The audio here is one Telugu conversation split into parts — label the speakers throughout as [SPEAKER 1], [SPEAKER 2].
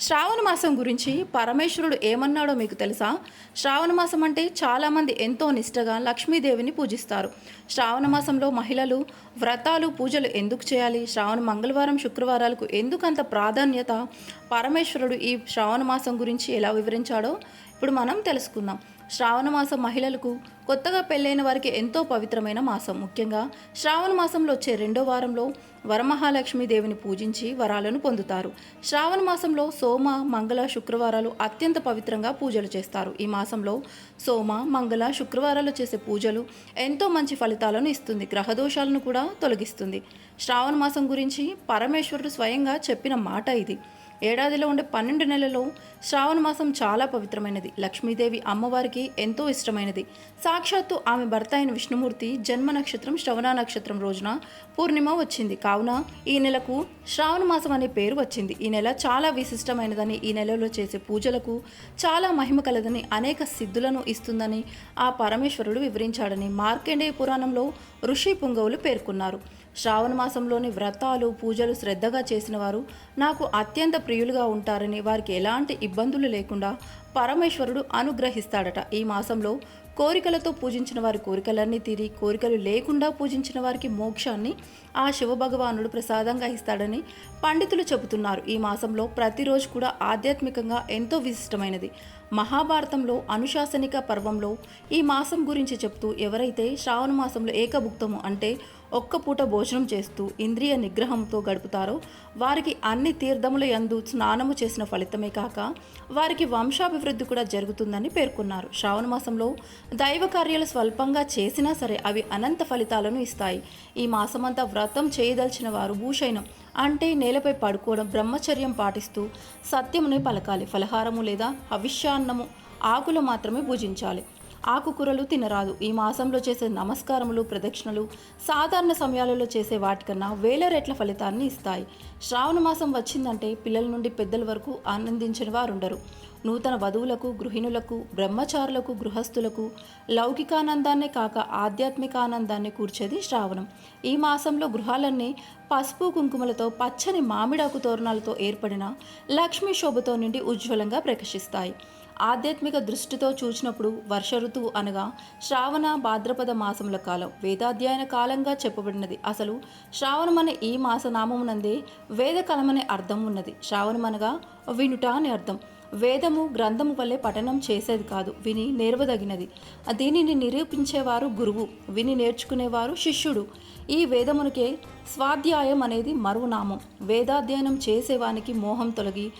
[SPEAKER 1] శ్రావణ మాసం గురించి పరమేశ్వరుడు ఏమన్నాడో మీకు తెలుసా? శ్రావణ మాసం అంటే చాలామంది ఎంతో నిష్టగా లక్ష్మీదేవిని పూజిస్తారు. శ్రావణ మాసంలో మహిళలు వ్రతాలు పూజలు ఎందుకు చేయాలి? శ్రావణ మంగళవారం శుక్రవారాలకు ఎందుకంత ప్రాధాన్యత? పరమేశ్వరుడు ఈ శ్రావణ మాసం గురించి ఎలా వివరించాడో ఇప్పుడు మనం తెలుసుకుందాం. శ్రావణ మాసం మహిళలకు కొత్తగా పెళ్ళైన వారికి ఎంతో పవిత్రమైన మాసం. ముఖ్యంగా శ్రావణ మాసంలో వచ్చే రెండో వారంలో వరమహాలక్ష్మి దేవిని పూజించి వరాలను పొందుతారు. శ్రావణ మాసంలో సోమ మంగళ శుక్రవారాలు అత్యంత పవిత్రంగా పూజలు చేస్తారు. ఈ మాసంలో సోమ మంగళ శుక్రవారాలు చేసే పూజలు ఎంతో మంచి ఫలితాలను ఇస్తుంది. గ్రహదోషాలను కూడా తొలగిస్తుంది. శ్రావణ మాసం గురించి పరమేశ్వరుడు స్వయంగా చెప్పిన మాట ఇది. ఏడాదిలో ఉండే పన్నెండు నెలలో శ్రావణ మాసం చాలా పవిత్రమైనది. లక్ష్మీదేవి అమ్మవారికి ఎంతో ఇష్టమైనది. సాక్షాత్తు ఆమె భర్త అయిన విష్ణుమూర్తి జన్మ నక్షత్రం శ్రవణ నక్షత్రం రోజున పూర్ణిమ వచ్చింది. కావున ఈ నెలకు శ్రావణ మాసం అనే పేరు వచ్చింది. ఈ నెల చాలా విశిష్టమైనదని ఈ నెలలో చేసే పూజలకు చాలా మహిమ కలదని అనేక సిద్ధులను ఇస్తుందని ఆ పరమేశ్వరుడు వివరించాడని మార్కండేయ పురాణంలో ఋషి పుంగవులు పేర్కొన్నారు. శ్రావణ మాసంలోని వ్రతాలు పూజలు శ్రద్ధగా చేసిన వారు నాకు అత్యంత ప్రియులుగా ఉంటారని వారికి ఎలాంటి ఇబ్బందులు లేకుండా పరమేశ్వరుడు అనుగ్రహిస్తాడట. ఈ మాసంలో కోరికలతో పూజించిన వారి కోరికలన్నీ తీరి కోరికలు లేకుండా పూజించిన వారికి మోక్షాన్ని ఆ శివభగవానుడు ప్రసాదంగా ఇస్తాడని పండితులు చెబుతున్నారు. ఈ మాసంలో ప్రతిరోజు కూడా ఆధ్యాత్మికంగా ఎంతో విశిష్టమైనది. మహాభారతంలో అనుశాసనిక పర్వంలో ఈ మాసం గురించి చెప్తూ ఎవరైతే శ్రావణ మాసంలో ఏకభుక్తము అంటే ఒక్క పూట భోజనం చేస్తూ ఇంద్రియ నిగ్రహంతో గడుపుతారో వారికి అన్ని తీర్థముల యందు స్నానము చేసిన ఫలితమే కాక వారికి వంశాభివృద్ధి కూడా జరుగుతుందని పేర్కొన్నారు. శ్రావణ మాసంలో దైవ కార్యాలు స్వల్పంగా చేసినా సరే అవి అనంత ఫలితాలను ఇస్తాయి. ఈ మాసమంతా వ్రతం చేయదలిచిన వారు భూషైనం అంటే నేలపై పడుకోవడం బ్రహ్మచర్యం పాటిస్తూ సత్యమునే పలకాలి. ఫలహారము లేదా హవిష్యాన్నము ఆకులు మాత్రమే భుజించాలి ఆకుకూరలు తినరాదు. ఈ మాసంలో చేసే నమస్కారములు ప్రదక్షిణలు సాధారణ సమయాలలో చేసే వాటికన్నా వేల రెట్ల ఫలితాన్ని ఇస్తాయి. శ్రావణ మాసం వచ్చిందంటే పిల్లల నుండి పెద్దల వరకు ఆనందించిన వారు ఉండరు నూతన వధువులకు గృహిణులకు బ్రహ్మచారులకు గృహస్థులకు లౌకికానందాన్నే కాక ఆధ్యాత్మిక ఆనందాన్ని కూర్చేది శ్రావణం. ఈ మాసంలో గృహాలన్నీ పసుపు కుంకుమలతో పచ్చని మామిడాకు తోరణాలతో ఏర్పడిన లక్ష్మీ శోభతో నుండి ఉజ్వలంగా ప్రకాశిస్తాయి. ఆధ్యాత్మిక దృష్టితో చూసినప్పుడు వర్ష ఋతువు అనగా శ్రావణ భాద్రపద మాసముల కాలం. వేదాధ్యయన కాలంగా చెప్పబడినది. అసలు శ్రావణం అనే ఈ మాస నామమునందే వేదకాలం అనే అర్థం ఉన్నది. శ్రావణం అనగా వినుట అని అర్థం. వేదము గ్రంథము వల్లే పఠనం చేసేది కాదు. విని నేర్వదగినది. దీనిని నిరూపించేవారు గురువు. విని నేర్చుకునేవారు శిష్యుడు. ఈ వేదమునకే స్వాధ్యాయం అనేది మరువునామం వేదాధ్యయనం చేసేవానికి మోహం తొలగి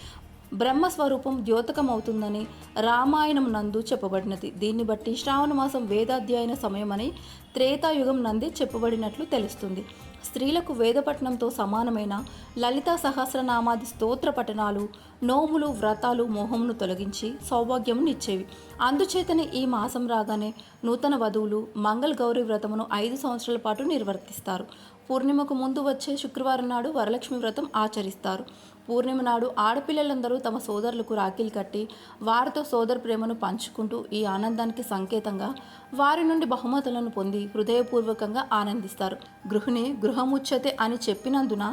[SPEAKER 1] బ్రహ్మస్వరూపం ద్యోతకమవుతుందని రామాయణం నందు చెప్పబడినది. దీన్ని బట్టి శ్రావణ మాసం వేదాధ్యయన సమయమని త్రేతాయుగం నంది చెప్పబడినట్లు తెలుస్తుంది. స్త్రీలకు వేదపట్నంతో సమానమైన లలితా సహస్రనామాది స్తోత్ర పఠనాలు నోములు వ్రతాలు మోహమును తొలగించి సౌభాగ్యమునిచ్చేవి అందుచేతనే ఈ మాసం రాగానే నూతన వధువులు మంగళ గౌరీ వ్రతమును ఐదు సంవత్సరాల పాటు నిర్వర్తిస్తారు. పూర్ణిమకు ముందు వచ్చే శుక్రవారం నాడు వరలక్ష్మి వ్రతం ఆచరిస్తారు. పూర్ణిమ నాడు ఆడపిల్లలందరూ తమ సోదరులకు రాఖీలు కట్టి వారితో సోదర ప్రేమను పంచుకుంటూ ఈ ఆనందానికి సంకేతంగా వారి నుండి బహుమతులను పొంది హృదయపూర్వకంగా ఆనందిస్తారు. గృహిణి గృహముచ్చతే అని చెప్పినందున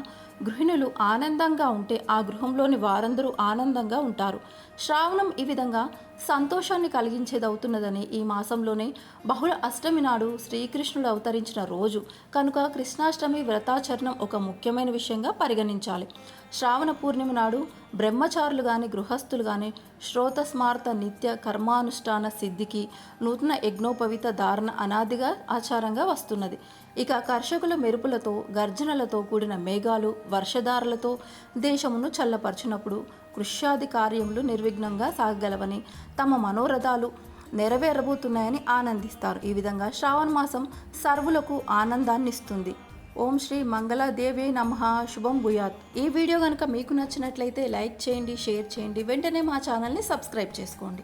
[SPEAKER 1] గృహిణులు ఆనందంగా ఉంటే ఆ గృహంలోని వారందరూ ఆనందంగా ఉంటారు. శ్రావణం ఈ విధంగా సంతోషాన్ని కలిగించేదవుతున్నదని ఈ మాసంలోనే బహుళ అష్టమి నాడు శ్రీకృష్ణుడు అవతరించిన రోజు. కనుక కృష్ణాష్టమి వ్రతాచరణం ఒక ముఖ్యమైన విషయంగా పరిగణించాలి. శ్రావణ పూర్ణిమ నాడు బ్రహ్మచారులు కానీ గృహస్థులు కానీ శ్రోతస్మార్త నిత్య కర్మానుష్ఠాన సిద్ధికి నూతన యజ్ఞోపవిత ధారణ అనాదిగా ఆచారంగా వస్తున్నది. ఇక కర్షకుల మెరుపులతో గర్జనలతో కూడిన మేఘాలు వర్షధారలతో దేశమును చల్లపరచినప్పుడు కృష్యాది కార్యములు నిర్విఘ్నంగా సాగగలవని తమ మనోరథాలు నెరవేరబోతున్నాయని ఆనందిస్తారు. ఈ విధంగా శ్రావణ మాసం సర్వులకు ఆనందాన్ని ఇస్తుంది ఓం శ్రీ మంగళాదేవి నమ. శుభం భూయాత్. ఈ వీడియో కనుక మీకు నచ్చినట్లయితే లైక్ చేయండి షేర్ చేయండి. వెంటనే మా ఛానల్ని సబ్స్క్రైబ్ చేసుకోండి.